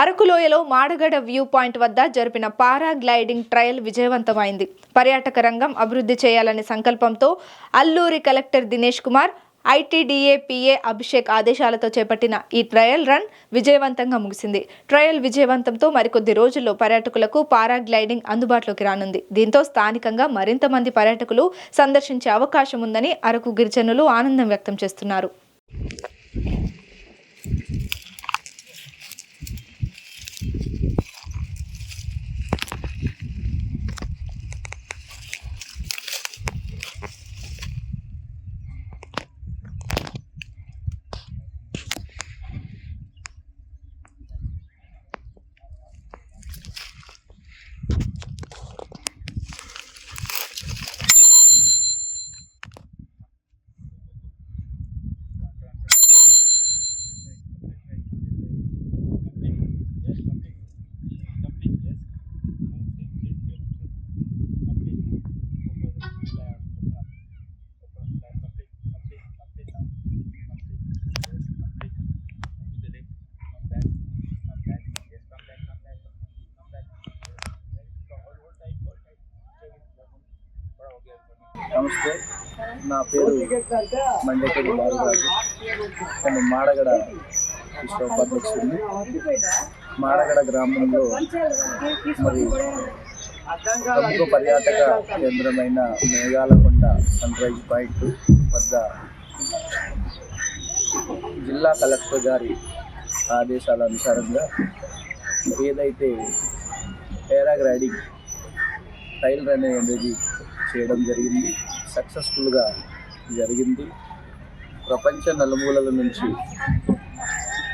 అరకులోయలో Madagada view point వద్ద జరిపిన paragliding trial విజయవంతమైంది. పర్యాటక రంగం అభివృద్ధి చేయాలనే సంకల్పంతో Alluri collector Dinesh Kumar ITDA PA Abhishek ఆదేశాలతో చేపట్టిన ఈ ట్రయల్ రన్ విజయవంతంగా ముగిసింది. ట్రయల్ విజయవంతంతో మరికొద్ది రోజుల్లో పర్యాటకులకు పారాగ్లైడింగ్ అందుబాటులోకి రానుంది. దీంతో స్థానికంగా మరింత మంది పర్యాటకులు సందర్శించే అవకాశం ఉందని అరకు గిరిజనులు ఆనందం వ్యక్తం చేస్తున్నారు. నమస్తే. నా పేరు మండేపల్లి బాలరాజు. నేను మాడగడ కృష్ణ మాడగడ గ్రామంలో మరి ప్రముఖ పర్యాటక కేంద్రమైన మేఘాలకొండ సన్ రైజ్ పాయింట్ వద్ద జిల్లా కలెక్టర్ గారి ఆదేశాల అనుసారంగా ఏదైతే పారాగ్లైడింగ్ టైల్ రన్ అనేది చేయడం జరిగింది. సక్సెస్ఫుల్గా జరిగింది. ప్రపంచ నలుమూలల నుంచి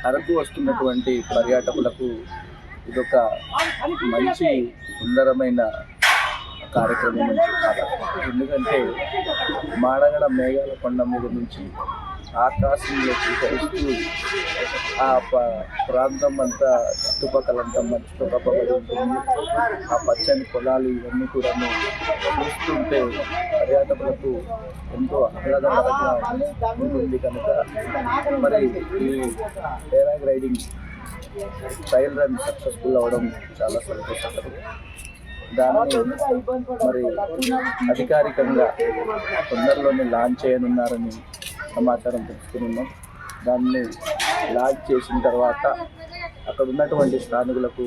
అరకు వస్తున్నటువంటి పర్యాటకులకు ఇదొక మంచి సుందరమైన కార్యక్రమం ఎందుకంటే మాడగడ మేఘాల కొండ మీద నుంచి ఆకాశంలో స్వీకరిస్తూ ఆ ప- ప్రాంతం అంతా చుట్టుపక్కలంతా మంచుతో కప్పబడి ఉంటుంది. ఆ పచ్చని పొలాలు ఇవన్నీ కూడా చూస్తుంటే పర్యాటకులకు ఎంతో ఆహ్లాదకరంగా ఉంటుంది కనుక మరి ఈ పారాగ్లైడింగ్ ట్రయల్ రన్ సక్సెస్ఫుల్ అవ్వడం చాలా సంతోషకరం. దాన్ని మరి అధికారికంగా తొందరలోనే లాంచ్ చేయనున్నారని సమాచారం తెలుసుకున్నాం దాన్ని లాంచ్ చేసిన తర్వాత అక్కడ ఉన్నటువంటి స్థానికులకు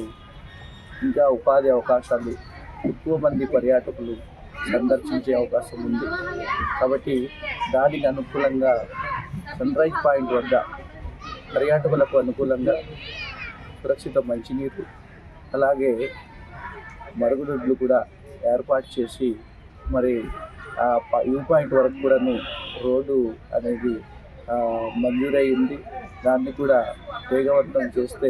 ఇంకా ఉపాధి అవకాశాలు ఎక్కువ మంది పర్యాటకులు సందర్శించే అవకాశం ఉంది. కాబట్టి దానికి అనుకూలంగా సన్ రైజ్ పాయింట్ వద్ద పర్యాటకులకు అనుకూలంగా సురక్షిత మంచినీరు అలాగే మరుగుదొడ్లు కూడా ఏర్పాటు చేసి మరి వ్యూ పాయింట్ వరకు కూడాను రోడ్డు అనేది మంజూరై మంజూరయ్యింది దాన్ని కూడా వేగవంతం చేస్తే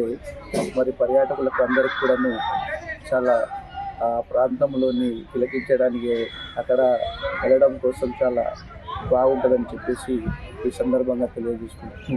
మరి పర్యాటకులకు అందరికి కూడాను చాలా ఆ ప్రాంతంలోని తిలకించడానికి అక్కడ వెళ్ళడం కోసం చాలా బాగుంటుందని చెప్పేసి ఈ సందర్భంగా తెలియజేసుకుంటూ